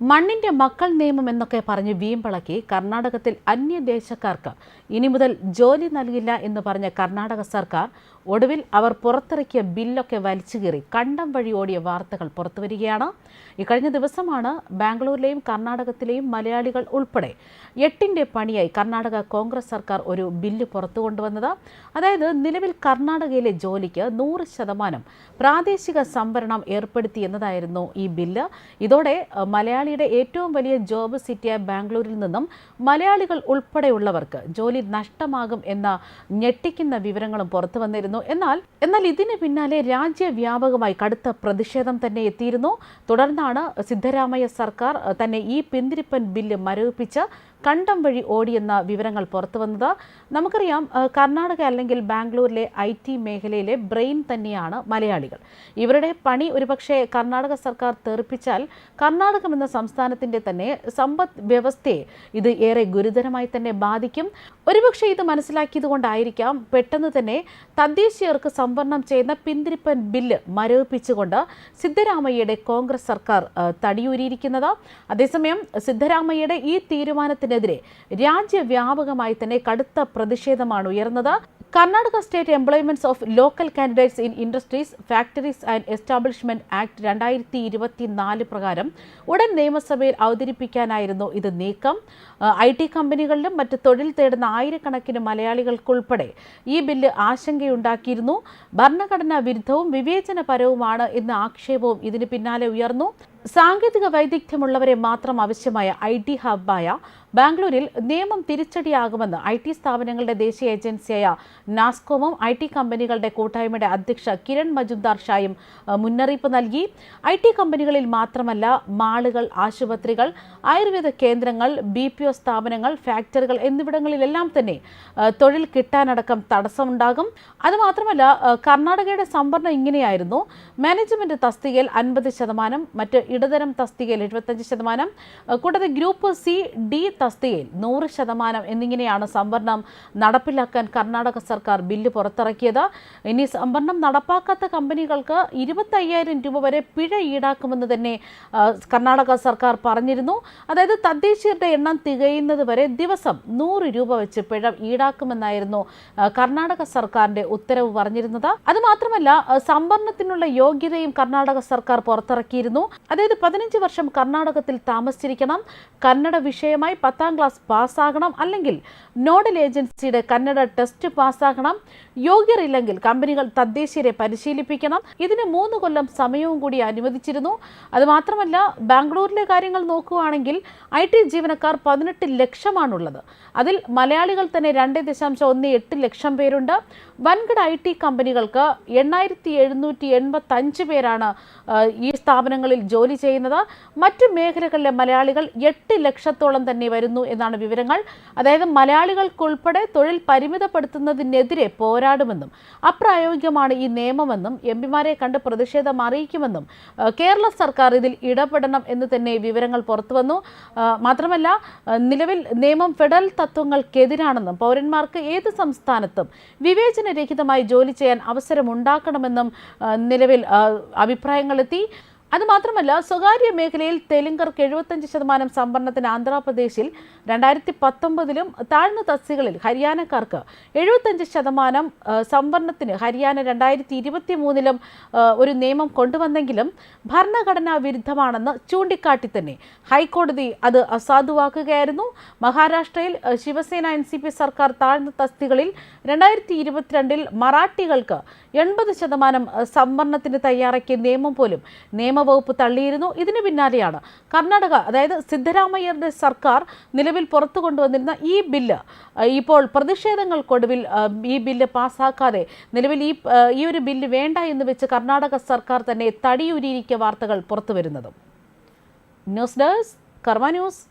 മണ്ണിന്റെ മക്കൾ നിയമം എന്നൊക്കെ പറഞ്ഞ് വീമ്പളക്കി കർണാടകത്തിൽ അന്യദേശക്കാർക്ക് ഇനി മുതൽ ജോലി നൽകില്ല എന്ന് പറഞ്ഞ കർണാടക സർക്കാർ ഒടുവിൽ അവർ പുറത്തിറക്കിയ ബില്ലൊക്കെ വലിച്ചുകീറി കണ്ടം വഴി ഓടിയ വാർത്തകൾ പുറത്തുവരികയാണ് ഇക്കഴിഞ്ഞ ദിവസമാണ് ബാംഗ്ലൂരിലെയും കർണാടകത്തിലെയും മലയാളികൾ ഉൾപ്പെടെ എട്ടിന്റെ പണിയായി കർണാടക കോൺഗ്രസ് സർക്കാർ ഒരു ബില്ല് പുറത്തു കൊണ്ടുവന്നത്. അതായത് നിലവിൽ കർണാടകയിലെ ജോലിക്ക് നൂറ് ശതമാനം പ്രാദേശിക സംവരണം ഏർപ്പെടുത്തി എന്നതായിരുന്നു ഈ ബില്ല്. ഇതോടെ അഹ്, മലയാളിയുടെ ഏറ്റവും വലിയ ജോബ് സിറ്റിയായ ബാംഗ്ലൂരിൽ നിന്നും മലയാളികൾ ഉൾപ്പെടെയുള്ളവർക്ക് ജോലി നഷ്ടമാകും എന്ന ഞെട്ടിക്കുന്ന വിവരങ്ങളും പുറത്തു വന്നിരുന്നു. എന്നാൽ എന്നാൽ ഇതിന് പിന്നാലെ രാജ്യവ്യാപകമായി കടുത്ത പ്രതിഷേധം തന്നെ എത്തിയിരുന്നു. തുടർന്നാണ് സിദ്ധരാമയ്യ സർക്കാർ തന്നെ ഈ പിന്തിരിപ്പൻ ബില്ല് മരവിപ്പിച്ച് കണ്ടം വഴി ഓടിയെന്ന വിവരങ്ങൾ പുറത്തു വന്നത്. നമുക്കറിയാം കർണാടക അല്ലെങ്കിൽ ബാംഗ്ലൂരിലെ ഐ ടി മേഖലയിലെ ബ്രെയിൻ തന്നെയാണ് മലയാളികൾ. ഇവരുടെ പണി ഒരുപക്ഷെ കർണാടക സർക്കാർ തെറിപ്പിച്ചാൽ കർണാടകം എന്ന സംസ്ഥാനത്തിന്റെ തന്നെ സമ്പദ് വ്യവസ്ഥയെ ഇത് ഏറെ ഗുരുതരമായി തന്നെ ബാധിക്കും. ഒരുപക്ഷെ ഇത് മനസ്സിലാക്കിയത് കൊണ്ടായിരിക്കാം പെട്ടെന്ന് തന്നെ തദ്ദേശീയർക്ക് സംവരണം ചെയ്യുന്ന പിന്തിരിപ്പൻ ബില്ല് മരവിപ്പിച്ചുകൊണ്ട് സിദ്ധരാമയ്യയുടെ കോൺഗ്രസ് സർക്കാർ തടിയൂരിയിരിക്കുന്നത്. അതേസമയം സിദ്ധരാമയ്യയുടെ ഈ തീരുമാനത്തിനെതിരെ രാജ്യവ്യാപകമായി തന്നെ കടുത്ത പ്രതിഷേധമാണ് ഉയർന്നത്. Karnataka state employments of local candidates in industries factories and establishment act രണ്ടായിരത്തി ഇരുപത്തിനാല് പ്രകാരം ഉടൻ നിയമസഭയിൽ അവതരിപ്പിക്കാനായിരുന്നു ഇത് നീക്കം. ഐ ടി കമ്പനികളിലും മറ്റ് തൊഴിൽ തേടുന്ന ആയിരക്കണക്കിന് മലയാളികൾക്കുൾപ്പെടെ ഈ ബില്ല് ആശങ്കയുണ്ടാക്കിയിരുന്നു. ഭരണഘടനാ വിരുദ്ധവും വിവേചനപരവുമാണ് എന്ന ആക്ഷേപവും ഇതിന് പിന്നാലെ ഉയർന്നു. സാങ്കേതിക വൈദഗ്ധ്യമുള്ളവരെ മാത്രം ആവശ്യമായ ഐ ടി ഹബ്ബായ ബാംഗ്ലൂരിൽ നിയമം തിരിച്ചടിയാകുമെന്ന് ഐ ടി സ്ഥാപനങ്ങളുടെ ദേശീയ ഏജൻസിയായ നാസ്കോമും ഐ ടി കമ്പനികളുടെ കൂട്ടായ്മയുടെ അധ്യക്ഷ കിരൺ മജുംദാർ ഷായും മുന്നറിയിപ്പ് നൽകി. ഐ ടി കമ്പനികളിൽ മാത്രമല്ല മാളുകൾ ആശുപത്രികൾ ആയുർവേദ കേന്ദ്രങ്ങൾ ബി പി ഒ സ്ഥാപനങ്ങൾ ഫാക്ടറികൾ എന്നിവിടങ്ങളിലെല്ലാം തന്നെ തൊഴിൽ കിട്ടാനടക്കം തടസ്സമുണ്ടാകും. അതുമാത്രമല്ല കർണാടകയുടെ സംവരണം ഇങ്ങനെയായിരുന്നു. മാനേജ്മെന്റ് തസ്തികയിൽ അൻപത് ശതമാനം മറ്റ് ഇടതരം തസ്തികയിൽ എഴുപത്തഞ്ച് ശതമാനം കൂടാതെ ഗ്രൂപ്പ് സി ഡി തസ്തികയിൽ നൂറ് ശതമാനം എന്നിങ്ങനെയാണ് സംവരണം നടപ്പിലാക്കാൻ കർണാടക സർക്കാർ ബില്ല് പുറത്തിറക്കിയത്. ഇനി സംവരണം നടപ്പാക്കാത്ത കമ്പനികൾക്ക് ഇരുപത്തയ്യായിരം രൂപ വരെ പിഴ ഈടാക്കുമെന്ന് തന്നെ കർണാടക സർക്കാർ പറഞ്ഞിരുന്നു. അതായത് തദ്ദേശീയരുടെ എണ്ണം തികയുന്നത് വരെ ദിവസം നൂറ് രൂപ വെച്ച് പിഴ ഈടാക്കുമെന്നായിരുന്നു കർണാടക സർക്കാരിന്റെ ഉത്തരവ് പറഞ്ഞിരുന്നത്. അതുമാത്രമല്ല സംവരണത്തിനുള്ള യോഗ്യതയും കർണാടക സർക്കാർ പുറത്തിറക്കിയിരുന്നു. അതായത് പതിനഞ്ച് വർഷം കർണാടകത്തിൽ താമസിച്ചിരിക്കണം. കന്നഡ വിഷയമായി പത്താം ക്ലാസ് പാസ്സാകണം. അല്ലെങ്കിൽ നോഡൽ ഏജൻസിയുടെ കന്നഡ ടെസ്റ്റ് പാസ്സാകണം. യോഗ്യരില്ലെങ്കിൽ കമ്പനികൾ തദ്ദേശീയരെ പരിശീലിപ്പിക്കണം. ഇതിന് മൂന്ന് കൊല്ലം സമയവും കൂടി അനുവദിച്ചിരുന്നു. അതുമാത്രമല്ല ബാംഗ്ലൂരിലെ കാര്യങ്ങൾ നോക്കുകയാണെങ്കിൽ ഐ ടി ജീവനക്കാർ പതിനെട്ട് ലക്ഷമാണുള്ളത്. അതിൽ മലയാളികൾ തന്നെ രണ്ട് ദശാംശം ഒന്ന് എട്ട് ലക്ഷം പേരുണ്ട്. വൻകിട ഐ ടി കമ്പനികൾക്ക് എണ്ണായിരത്തി എഴുന്നൂറ്റി എൺപത്തി അഞ്ച് പേരാണ് ഈ സ്ഥാപനങ്ങളിൽ ജോലി ചെയ്യുന്നത്. മറ്റ് മേഖലകളിലെ മലയാളികൾ എട്ട് ലക്ഷത്തോളം തന്നെ വരുന്നു എന്നാണ് വിവരങ്ങൾ. അതായത് മലയാളികൾക്കുൾപ്പെടെ തൊഴിൽ പരിമിതപ്പെടുത്തുന്നതിനെതിരെ പോരാടുമെന്നും അപ്രായോഗികമാണ് ഈ നിയമമെന്നും എം പിമാരെ കണ്ട് പ്രതിഷേധം അറിയിക്കുമെന്നും കേരള സർക്കാർ ഇതിൽ ഇടപെടണം എന്ന് തന്നെ വിവരങ്ങൾ പുറത്തുവന്നു മാത്രമല്ല നിലവിൽ നിയമം ഫെഡറൽ തത്വങ്ങൾക്കെതിരാണെന്നും പൗരന്മാർക്ക് ഏത് സംസ്ഥാനത്തും വിവേചനരഹിതമായി ജോലി ചെയ്യാൻ അവസരമുണ്ടാക്കണമെന്നും നിലവിൽ അഭിപ്രായങ്ങളെത്തി അതുമാത്രമല്ല സ്വകാര്യ മേഖലയിൽ തെലുങ്കർക്ക് എഴുപത്തഞ്ച് ശതമാനം സംവരണത്തിന് ആന്ധ്രാപ്രദേശിൽ രണ്ടായിരത്തി പത്തൊമ്പതിലും താഴ്ന്ന തസ്തികളിൽ ഹരിയാനക്കാർക്ക് എഴുപത്തഞ്ച് ശതമാനം സംവരണത്തിന് ഹരിയാന രണ്ടായിരത്തി ഇരുപത്തി മൂന്നിലും ഒരു നിയമം കൊണ്ടുവന്നെങ്കിലും ഭരണഘടനാ വിരുദ്ധമാണെന്ന് ചൂണ്ടിക്കാട്ടി തന്നെ. ഹൈക്കോടതി അത് അസാധുവാക്കുകയായിരുന്നു. മഹാരാഷ്ട്രയിൽ ശിവസേന എൻ സി പി സർക്കാർ താഴ്ന്ന തസ്തികളിൽ രണ്ടായിരത്തി ഇരുപത്തിരണ്ടിൽ മറാഠികൾക്ക് എൺപത് ശതമാനം സംവരണത്തിന് തയ്യാറാക്കിയ നിയമം പോലും നിയമവകുപ്പ് തള്ളിയിരുന്നു. ഇതിന് പിന്നാലെയാണ് കർണാടക അതായത് സിദ്ധരാമയ്യരുടെ സർക്കാർ നിലവിൽ പുറത്തു കൊണ്ടുവന്നിരുന്ന ഈ ബില്ല് ഇപ്പോൾ പ്രതിഷേധങ്ങൾക്കൊടുവിൽ ഈ ബില്ല് പാസ്സാക്കാതെ നിലവിൽ ഈ ഈ ഒരു ബില്ല് വേണ്ട എന്ന് വെച്ച് കർണാടക സർക്കാർ തന്നെ തടിയുരിയിരിക്കുക വാർത്തകൾ പുറത്തു വരുന്നതും. News desk Karma news.